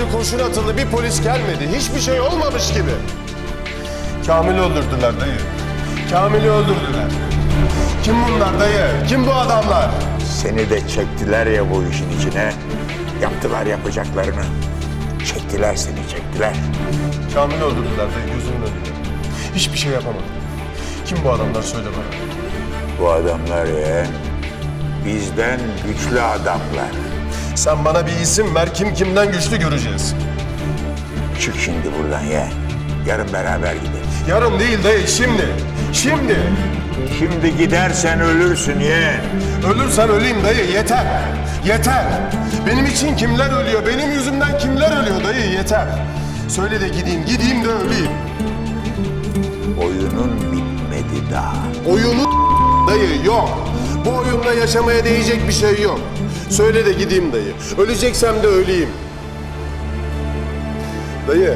Yüzlerce kurşun atıldı bir polis gelmedi. Hiçbir şey olmamış gibi. Kamil'i öldürdüler dayı. Kamil'i öldürdüler. Kim bunlar dayı? Kim bu adamlar? Seni de çektiler ya bu işin içine. Yaptılar yapacaklarını. Çektiler seni çektiler. Kamil'i öldürdüler dayı gözümün önünde. Hiçbir şey yapamadım. Kim bu adamlar söyle bana. Bu adamlar ya bizden güçlü adamlar. Sen bana bir isim ver kim kimden güçlü göreceğiz. Çık şimdi buradan ya. Yarın beraber gideriz. Yarın değil dayı şimdi. Şimdi. Şimdi gidersen ölürsün ye. Ölürsen öleyim dayı yeter. Yeter. Benim için kimler ölüyor? Benim yüzümden kimler ölüyor dayı yeter. Söyle de gideyim, gideyim de öleyim. Oyunun bitmedi daha. Oyunu dayı yok. Bu oyunda yaşamaya değecek bir şey yok. Söyle de gideyim dayı. Öleceksem de öleyim. Dayı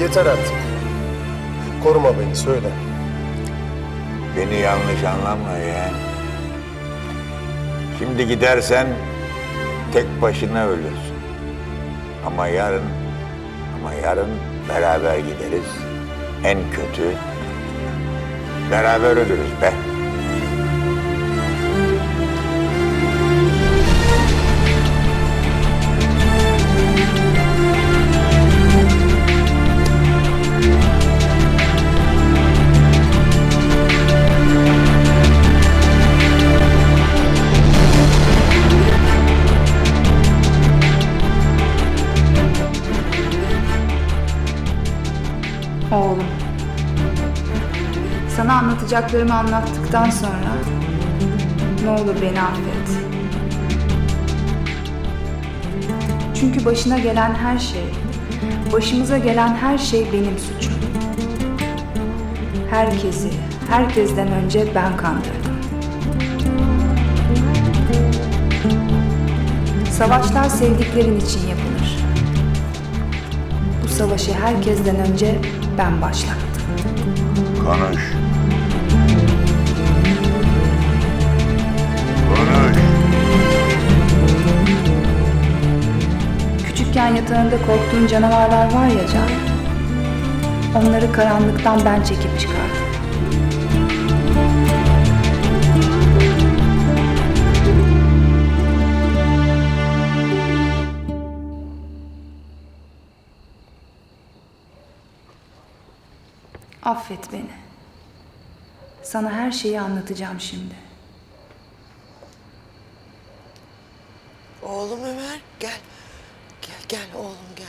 yeter artık. Koruma beni söyle. Beni yanlış anlama ya. Şimdi gidersen tek başına ölürsün. Ama yarın, ama yarın beraber gideriz. En kötü beraber ölürüz be. Sana anlatacaklarımı anlattıktan sonra ne olur beni affet. Çünkü başına gelen her şey, başımıza gelen her şey benim suçum. Herkesi, herkesten önce ben kandırdım. Savaşlar sevdiklerin için yapılır. Bu savaşı herkesten önce ben başlattım. Konuş. Küçükken yatağında korktuğun canavarlar var ya Can. Onları karanlıktan ben çekip çıkardım. Affet beni. Sana her şeyi anlatacağım şimdi. Oğlum Ömer gel. Gel oğlum gel.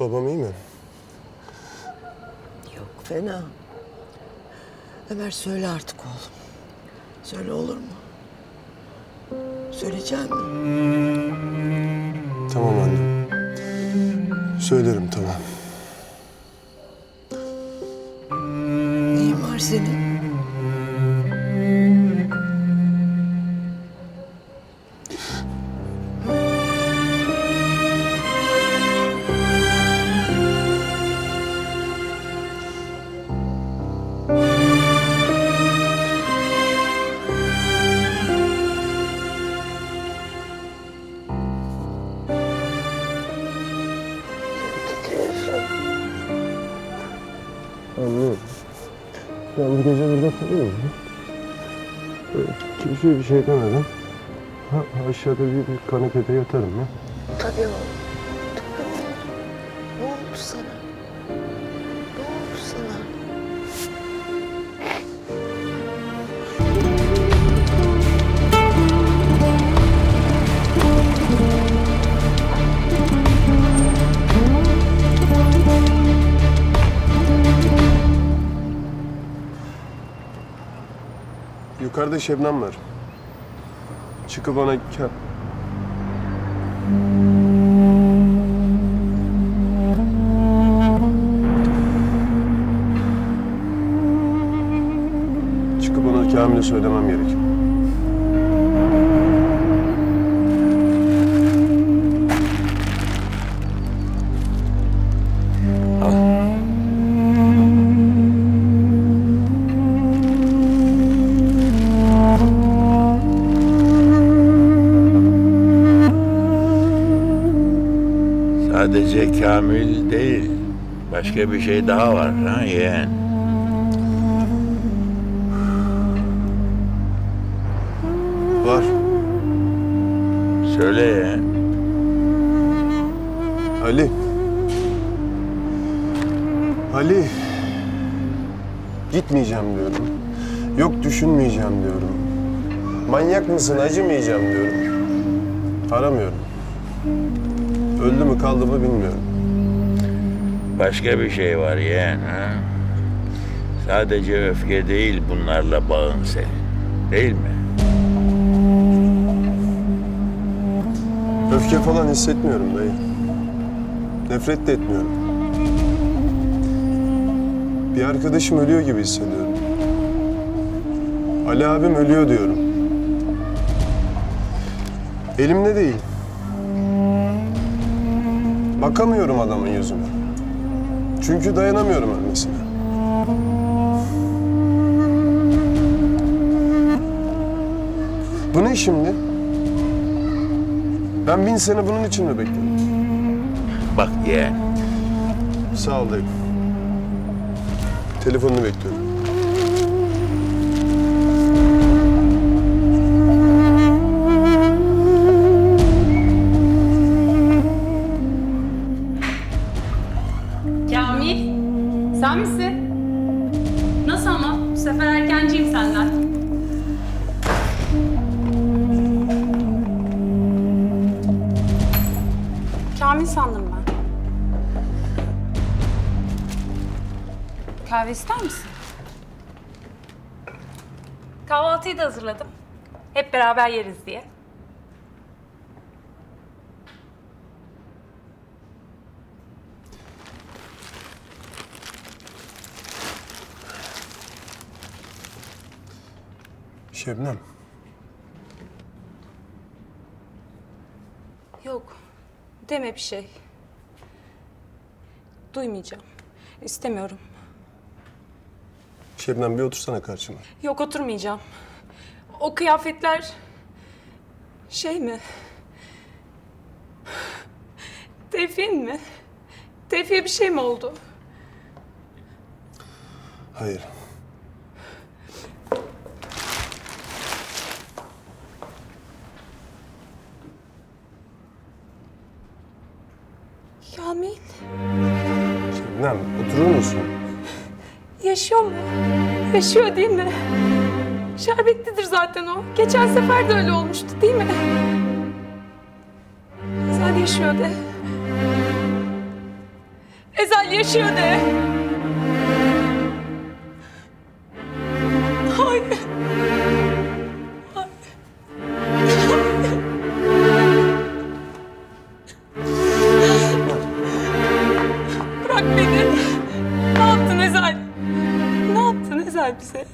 Babam iyi mi? Yok fena. Ömer söyle artık oğlum. Söyle olur mu? Söyleyecek misin? Tamam anne. Söylerim tamam. Neyin var senin? Gece burada? Böyle Kimseye bir şey demeden ha, aşağıda bir, bir kanepede yatarım ya. Tabii oğlum. Yukarıda Şebnem var. Çıkıp ona Çıkıp ona Kamil'e söylemem gerekiyor. Kamil değil, başka bir şey daha var ha yeğen. Var. Söyle yeğen. Ali. Ali. Gitmeyeceğim diyorum. Yok düşünmeyeceğim diyorum. Manyak mısın acımayacağım diyorum. Aramıyorum. Öldü mü kaldı mı bilmiyorum. Başka bir şey var yeğen ha. Sadece öfke değil bunlarla bağın senin. Değil mi? Öfke falan hissetmiyorum dayı. Nefret de etmiyorum. Bir arkadaşım ölüyor gibi hissediyorum. Ali abim ölüyor diyorum. Elimde değil. Bakamıyorum adamın yüzüne. Çünkü dayanamıyorum ölmesine. Bu ne şimdi? Ben bin sene bunun için mi bekledim? Bak yeğen, Sağ ol dayı. Telefonunu bekliyorum. Kamil, sen misin? Nasıl ama? Bu sefer erkenciyim senden. Kamil sandım ben. Kahve ister misin? Kahvaltıyı da hazırladım. Hep beraber yeriz diye. Şebnem. Yok. Deme bir şey. Duymayacağım. İstemiyorum. Şebnem bir otursana karşıma. Yok oturmayacağım. O kıyafetler... Şey mi? Tevfik'in mi? Tevfik'e bir şey mi oldu? Hayır. Kamil Şebnem oturur musun? yaşıyor mu? Yaşıyor değil mi? Şerbetlidir zaten o. Geçen sefer de öyle olmuştu değil mi? Ezel yaşıyor de. Ezel yaşıyor de. Hayır. Ne yaptın Ezel? Ne yaptın Ezel bize?